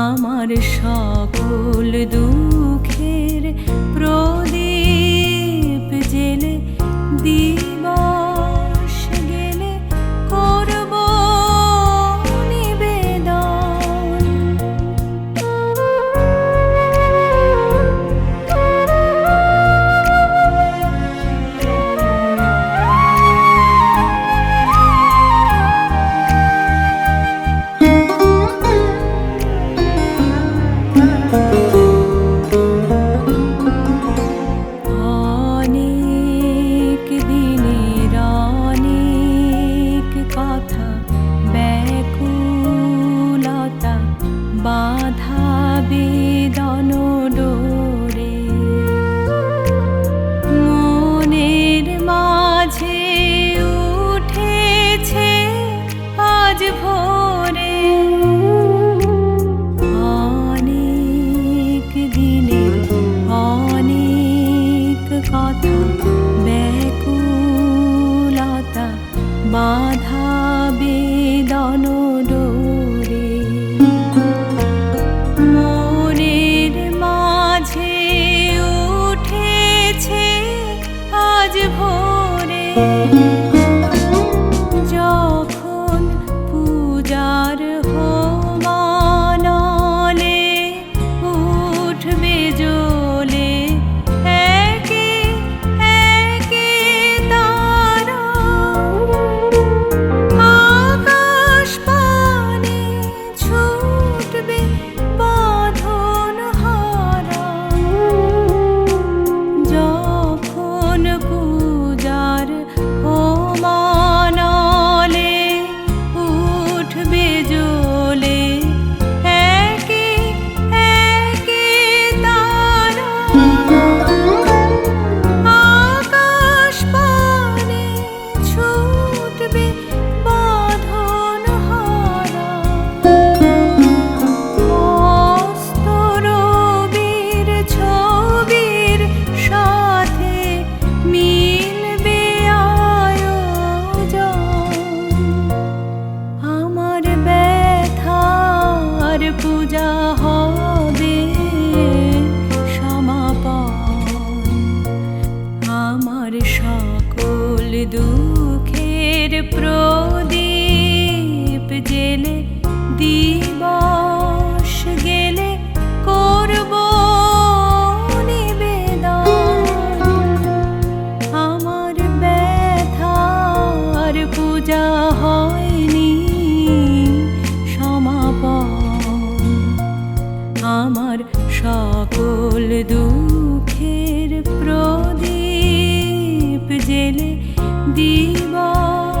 আমার সকল দুঃখের প্রদীপ প্রদীপ জেলে, দিবস গেলে করব আমার ব্যথার পূজা হয়নি, সমাপন। আমার সকল দুঃখের প্রদীপ জেলে, দিবস